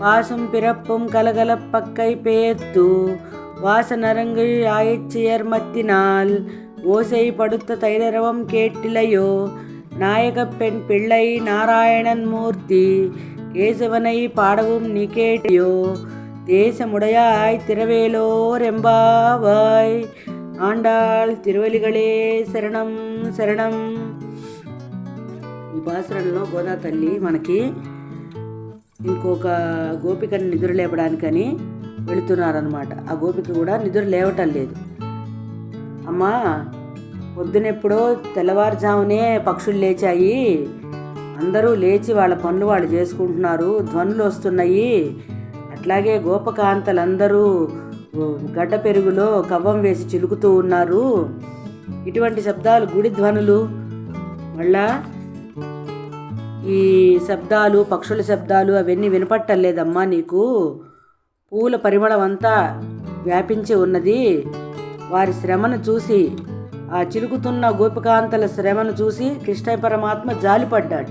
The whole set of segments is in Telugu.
பாசும் பிறப்பும் கலகலப்பக்கை பேத்து வாசனரங்கு ஆயச்சியர் மத்தினால் ஓசை படுத்த தைரவம் கேட்டிலையோ நாயகப் பெண் பிள்ளை நாராயணன் மூர்த்தி கேசவனை பாடவும் நீ கேட்டியோ தேசமுடையாய் திரவேலோர் எம்பாவாய் ஆண்டாள் திருவலிகளே శరణం శరణం ఈ పాసురంలో గోదా తల్లి మనకి ఇంకొక గోపికని నిద్ర లేపడానికని వెళుతున్నారనమాట ఆ గోపిక కూడా నిద్ర లేవటం లేదు. అమ్మా పొద్దునెప్పుడో తెల్లవారుజామునే పక్షులు లేచాయి. అందరూ లేచి వాళ్ళ పనులు వాళ్ళు చేసుకుంటున్నారు. ధ్వనులు వస్తున్నాయి. అట్లాగే గోపకాంతలందరూ గడ్డ పెరుగులో కవ్వం వేసి చిలుకుతూ ఉన్నారు. ఇటువంటి శబ్దాలు గుడి ధ్వనులు. మళ్ళా ఈ శబ్దాలు పక్షుల శబ్దాలు అవన్నీ వినపట్టలేదమ్మా నీకు. పూల పరిమళం అంతా వ్యాపించి ఉన్నది. వారి శ్రమను చూసి ఆ చిలుకుతున్న గోపికాంతల శ్రమను చూసి కృష్ణ పరమాత్మ జాలిపడ్డాట.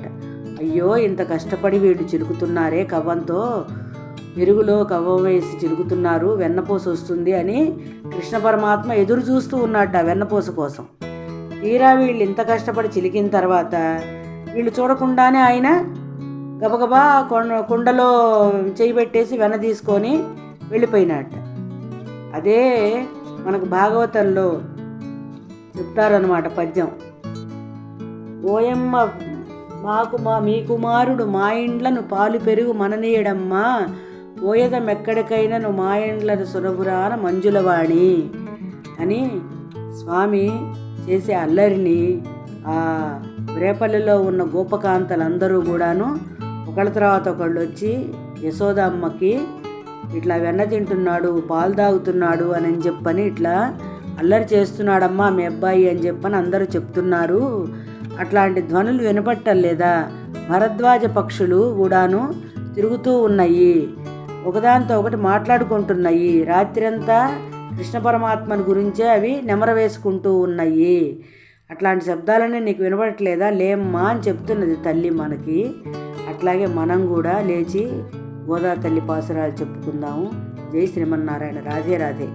అయ్యో ఇంత కష్టపడి వీళ్ళు చిలుకుతున్నారే కవ్వంతో. పెరుగులో కవ్వం వేసి చిలుకుతున్నారు వెన్నపూస వస్తుంది అని కృష్ణ పరమాత్మ ఎదురు చూస్తూ ఉన్నట్ట వెన్నపూస కోసం. తీరా వీళ్ళు ఇంత కష్టపడి చిలికిన తర్వాత వీళ్ళు చూడకుండానే ఆయన గబగబా కొండ కుండలో చేయి వెన తీసుకొని వెళ్ళిపోయినట్ట అదే మనకు భాగవతంలో చెప్తారనమాట పద్యం. ఓయమ్మ మాకు మా మీ కుమారుడు మా ఇండ్లను పాలు పెరుగు మననీయడమ్మా. పోయదమెక్కడికైనను మా ఇండ్లను సురభురాన మంజులవాణి అని స్వామి చేసే అల్లరిని ఆ రేపల్లిలో ఉన్న గోపకాంతలందరూ కూడాను ఒకళ్ళ తర్వాత ఒకళ్ళు వచ్చి యశోదమ్మకి ఇట్లా వెన్న తింటున్నాడు పాలు తాగుతున్నాడు అని చెప్పని ఇట్లా అల్లరి చేస్తున్నాడమ్మా మీ అబ్బాయి అని చెప్పని అందరూ చెప్తున్నారు. అట్లాంటి ధ్వనులు వినపట్టలేదా భరద్వాజ పక్షులు కూడాను తిరుగుతూ ఉన్నాయి. ఒకదానితో ఒకటి మాట్లాడుకుంటున్నాయి. రాత్రంతా కృష్ణ పరమాత్మను గురించే అవి నెమర వేసుకుంటూ ఉన్నాయి. అట్లాంటి శబ్దాలనే నీకు వినపడట్లేదా? లేమ్మా అని చెప్తున్నది తల్లి మనకి. అట్లాగే మనం కూడా లేచి గోదా తల్లి పాసురాలు చెప్పుకుందాము. జై శ్రీమన్నారాయణ. రాధే రాధే.